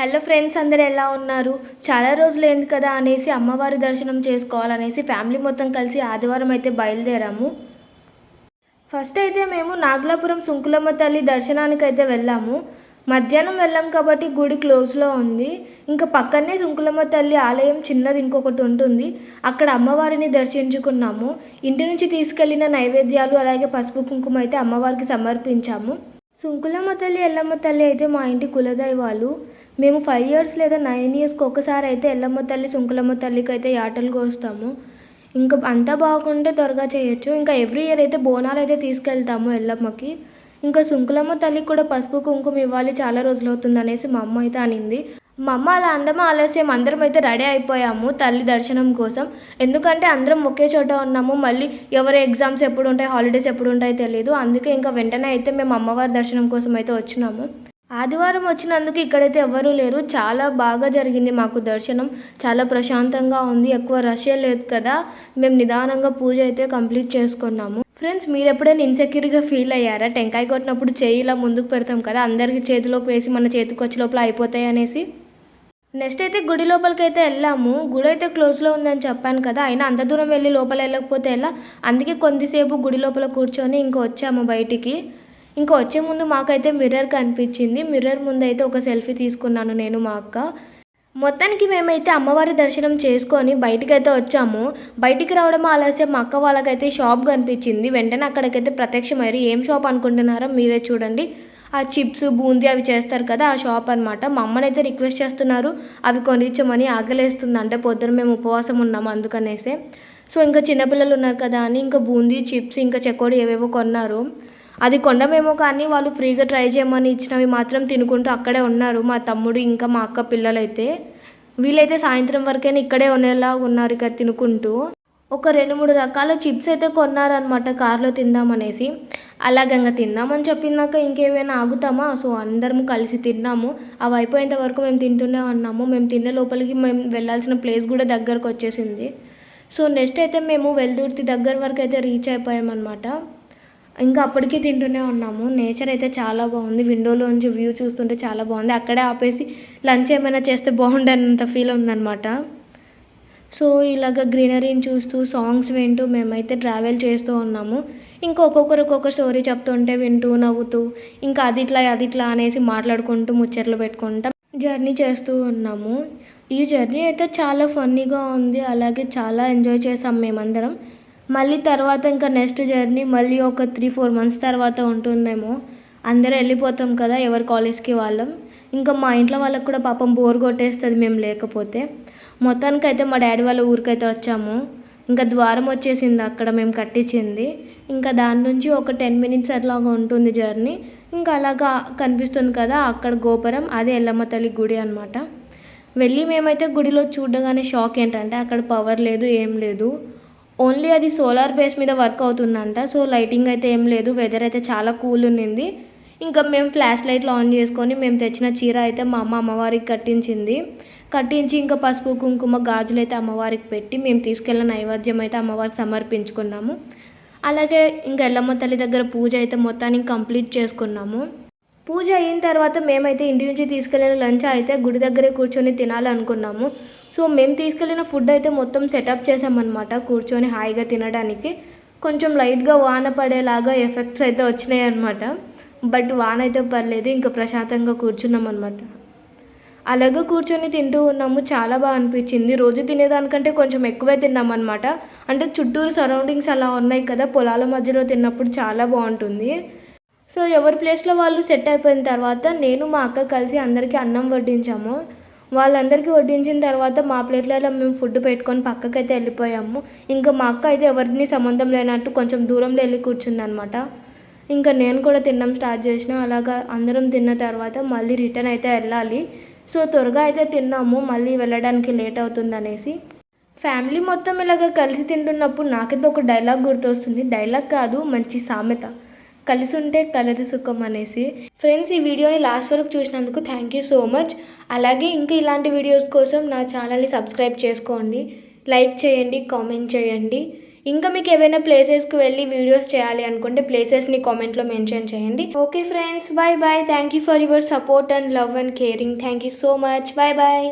Hello friends అందరు ఎలా ఉన్నారు? చాలా రోజులు ఏంది కదా అనేసి అమ్మవారి దర్శనం చేసుకోవాలనేసి ఫ్యామిలీ మొత్తం కలిసి ఆదివారం అయితే బయలుదేరాము. ఫస్ట్ అయితే మేము నాగలాపురం సుంకులమ్మ తల్లి దర్శనానికి అయితే వెళ్ళాము. మధ్యాహ్నం వెళ్ళాం కాబట్టి గుడి క్లోజ్లో ఉంది. ఇంకా పక్కనే సుంకులమ్మ తల్లి ఆలయం చిన్నది ఇంకొకటి ఉంటుంది. అక్కడ అమ్మవారిని దర్శించుకున్నాము. ఇంటి నుంచి తీసుకెళ్ళిన నైవేద్యాలు అలాగే పసుపు కుంకుమ అయితే అమ్మవారికి సమర్పించాము. సుంకులమ్మ తల్లి ఎల్లమ్మ తల్లి అయితే మా ఇంటి కులదైవాలు. మేము ఫైవ్ ఇయర్స్ లేదా నైన్ ఇయర్స్కి ఒకసారి అయితే ఎల్లమ్మ తల్లి సుంకులమ్మ తల్లికి అయితే యాటలు కోస్తాము. ఇంకా అంతా బాగుంటే త్వరగా చేయొచ్చు. ఇంకా ఎవ్రీ ఇయర్ అయితే బోనాలు అయితే తీసుకెళ్తాము ఎల్లమ్మకి. ఇంకా సుంకులమ్మ తల్లికి కూడా పసుపు కుంకుమ ఇవ్వాలి చాలా రోజులు అవుతుంది అనేసి మా అమ్మ అయితే అనింది. మా అమ్మ అలా అందమా ఆలస్యం అందరం అయితే రెడీ అయిపోయాము తల్లి దర్శనం కోసం. ఎందుకంటే అందరం ఒకే చోట ఉన్నాము మళ్ళీ ఎవరి ఎగ్జామ్స్ ఎప్పుడు ఉంటాయి హాలిడేస్ ఎప్పుడు ఉంటాయో తెలియదు అందుకే ఇంకా వెంటనే అయితే మేము అమ్మవారి దర్శనం కోసం అయితే వచ్చినాము. ఆదివారం వచ్చినందుకు ఇక్కడైతే ఎవ్వరూ లేరు. చాలా బాగా జరిగింది మాకు దర్శనం. చాలా ప్రశాంతంగా ఉంది. ఎక్కువ రష్ లేదు కదా. మేము నిదానంగా పూజ అయితే కంప్లీట్ చేసుకున్నాము. ఫ్రెండ్స్ మీరు ఎప్పుడైనా ఇన్సెక్యూర్గా ఫీల్ అయ్యారా? టెంకాయ కొట్టినప్పుడు చేయి ఇలా ముందుకు పెడతాం కదా. అందరికీ చేతిలోకి వేసి మన చేతికి వచ్చే లోపల అయిపోతాయి అనేసి. నెక్స్ట్ అయితే గుడి లోపలికి అయితే వెళ్ళాము. గుడి అయితే క్లోజ్లో ఉందని చెప్పాను కదా. అయినా అంత దూరం వెళ్ళి లోపల వెళ్ళకపోతే ఎలా? అందుకే కొద్దిసేపు గుడి లోపల కూర్చొని ఇంకా వచ్చాము బయటికి. ఇంకా వచ్చే ముందు మాకైతే మిర్రర్ కనిపించింది. మిర్రర్ ముందు అయితే ఒక సెల్ఫీ తీసుకున్నాను నేను మా అక్క. మొత్తానికి మేమైతే అమ్మవారి దర్శనం చేసుకొని బయటికైతే వచ్చాము. బయటికి రావడం ఆలస్యం. మా అక్క వాళ్ళకైతే షాప్ కనిపించింది. వెంటనే అక్కడికైతే ప్రత్యక్షమయ్యారు. ఏం షాప్ అనుకుంటున్నారో మీరే చూడండి. ఆ చిప్స్ బూందీ అవి చేస్తారు కదా ఆ షాప్ అనమాట మా అమ్మనైతే రిక్వెస్ట్ చేస్తున్నారు. అవి కొనిచ్చమని ఆకలేస్తుంది అంటే పొద్దున మేము ఉపవాసం ఉన్నాము అందుకనేసే. సో ఇంకా చిన్నపిల్లలు ఉన్నారు కదా అని ఇంకా బూందీ చిప్స్ ఇంకా చెకోడి ఏవేవో కొన్నారు. అది కొండమేమో కానీ వాళ్ళు ఫ్రీగా ట్రై చేయమని ఇచ్చినవి మాత్రం తినుకుంటూ అక్కడే ఉన్నారు. మా తమ్ముడు ఇంకా మా అక్క పిల్లలైతే. వీళ్ళైతే సాయంత్రం వరకైనా ఇక్కడే ఉండేలా ఉన్నారు ఇక తినుకుంటూ. ఒక రెండు మూడు రకాల చిప్స్ అయితే కొన్నారనమాట కార్లో తిందామనేసి. అలాగ ఇంకా తిందామని చెప్పినాక ఇంకేమైనా ఆగుతామా? సో అందరం కలిసి తిన్నాము. అవి అయిపోయేంత వరకు మేము తింటూనే ఉన్నాము. మేము తినే లోపలికి మేము వెళ్ళాల్సిన ప్లేస్ కూడా దగ్గరకు వచ్చేసింది. సో నెక్స్ట్ అయితే మేము వెల్దుర్తి దగ్గర వరకు అయితే రీచ్ అయిపోయామన్నమాట. ఇంకా అప్పటికి తింటూనే ఉన్నాము. నేచర్ అయితే చాలా బాగుంది. విండోలో నుంచి వ్యూ చూస్తుంటే చాలా బాగుంది. అక్కడే ఆపేసి లంచ్ ఏమైనా చేస్తే బాగుండనంత ఫీల్ ఉందన్నమాట. సో ఇలాగ గ్రీనరీని చూస్తూ సాంగ్స్ వింటూ మేమైతే ట్రావెల్ చేస్తూ ఉన్నాము. ఇంకా ఒక్కొక్కరు ఒక్కొక్క స్టోరీ చెప్తుంటే వింటూ నవ్వుతూ ఇంకా అది ఇట్లా అది ఇట్లా అనేసి మాట్లాడుకుంటూ ముచ్చట్లు పెట్టుకుంటా జర్నీ చేస్తూ ఉన్నాము. ఈ జర్నీ అయితే చాలా ఫన్నీగా ఉంది. అలాగే చాలా ఎంజాయ్ చేసాం మేమందరం. మళ్ళీ తర్వాత ఇంకా నెక్స్ట్ జర్నీ మళ్ళీ ఒక త్రీ ఫోర్ మంత్స్ తర్వాత ఉంటుందేమో. అందరూ వెళ్ళిపోతాం కదా ఎవరి కాలేజ్కి వాళ్ళం. ఇంకా మా ఇంట్లో వాళ్ళకి కూడా పాపం బోర్ కొట్టేస్తుంది మేము లేకపోతే. మొత్తానికి అయితే మా డాడీ వాళ్ళ ఊరికైతే వచ్చాము. ఇంకా ద్వారం వచ్చేసింది అక్కడ మేము కట్టించింది. ఇంకా దాని నుంచి ఒక టెన్ మినిట్స్ అట్లాగా ఉంటుంది జర్నీ ఇంకా అలాగా కనిపిస్తుంది కదా అక్కడ గోపురం అదే ఎల్లమ్మ తల్లి గుడి అనమాట వెళ్ళి మేమైతే గుడిలో చూడగానే షాక్ ఏంటంటే అక్కడ పవర్ లేదు ఏం లేదు. ఓన్లీ అది సోలార్ బేస్ మీద వర్క్ అవుతుందంట. సో లైటింగ్ అయితే ఏం లేదు. వెదర్ అయితే చాలా కూల్ ఉన్నింది. ఇంకా మేము ఫ్లాష్ లైట్లు ఆన్ చేసుకొని మేము తెచ్చిన చీర అయితే మా అమ్మ అమ్మవారికి కట్టించింది. కట్టించి ఇంకా పసుపు కుంకుమ గాజులు అయితే అమ్మవారికి పెట్టి మేము తీసుకెళ్ళిన నైవేద్యం అయితే అమ్మవారికి సమర్పించుకున్నాము. అలాగే ఇంకా ఎల్లమ్మ తల్లి దగ్గర పూజ అయితే మొత్తానికి కంప్లీట్ చేసుకున్నాము. పూజ అయిన తర్వాత మేమైతే ఇంటి నుంచి తీసుకెళ్ళిన లంచ్ అయితే గుడి దగ్గరే కూర్చొని తినాలనుకున్నాము. సో మేము తీసుకెళ్ళిన ఫుడ్ అయితే మొత్తం సెటప్ చేసామన్నమాట కూర్చొని హాయిగా తినడానికి. కొంచెం లైట్గా వాన పడేలాగా ఎఫెక్ట్స్ అయితే వచ్చినాయి అనమాట బట్ వాన అయితే పర్లేదు ఇంకా ప్రశాంతంగా కూర్చున్నాం అనమాట అలాగే కూర్చొని తింటూ ఉన్నాము చాలా బాగా అనిపించింది. రోజు తినేదానికంటే కొంచెం ఎక్కువే తిన్నాం అనమాట అంటే చుట్టూరు సరౌండింగ్స్ అలా ఉన్నాయి కదా పొలాల మధ్యలో తిన్నప్పుడు చాలా బాగుంటుంది. సో ఎవరి ప్లేస్లో వాళ్ళు సెట్ అయిపోయిన తర్వాత నేను మా అక్క కలిసి అందరికీ అన్నం వడ్డించాము. వాళ్ళందరికీ వడ్డించిన తర్వాత మా ప్లేట్లలో మేము ఫుడ్ పెట్టుకొని పక్కకైతే వెళ్ళిపోయాము. ఇంకా మా అక్క అయితే ఎవరిని సంబంధం లేనట్టు కొంచెం దూరంలో వెళ్ళి కూర్చుందనమాట ఇంకా నేను కూడా తినడం స్టార్ట్ చేసిన అలాగా అందరం తిన్న తర్వాత మళ్ళీ రిటర్న్ అయితే వెళ్ళాలి. సో త్వరగా అయితే తిన్నాము మళ్ళీ వెళ్ళడానికి లేట్ అవుతుంది అనేసి ఫ్యామిలీ మొత్తం ఇలాగ కలిసి తింటున్నప్పుడు నాకైతే ఒక డైలాగ్ గుర్తొస్తుంది. డైలాగ్ కాదు మంచి సామెత. కలిసి ఉంటే కలది సుఖం అనేసి. ఫ్రెండ్స్ ఈ వీడియోని లాస్ట్ వరకు చూసినందుకు థ్యాంక్ యూ సో మచ్ అలాగే ఇంకా ఇలాంటి వీడియోస్ కోసం నా ఛానల్ని సబ్స్క్రైబ్ చేసుకోండి. లైక్ చేయండి కామెంట్ చేయండి. ఇంకా మీకు ఏవైనా ప్లేసెస్కి వెళ్ళి వీడియోస్ చేయాలి అనుకుంటే ప్లేసెస్ని కామెంట్లో మెన్షన్ చేయండి. Okay friends bye bye thank you for your support and love and caring thank you so much bye bye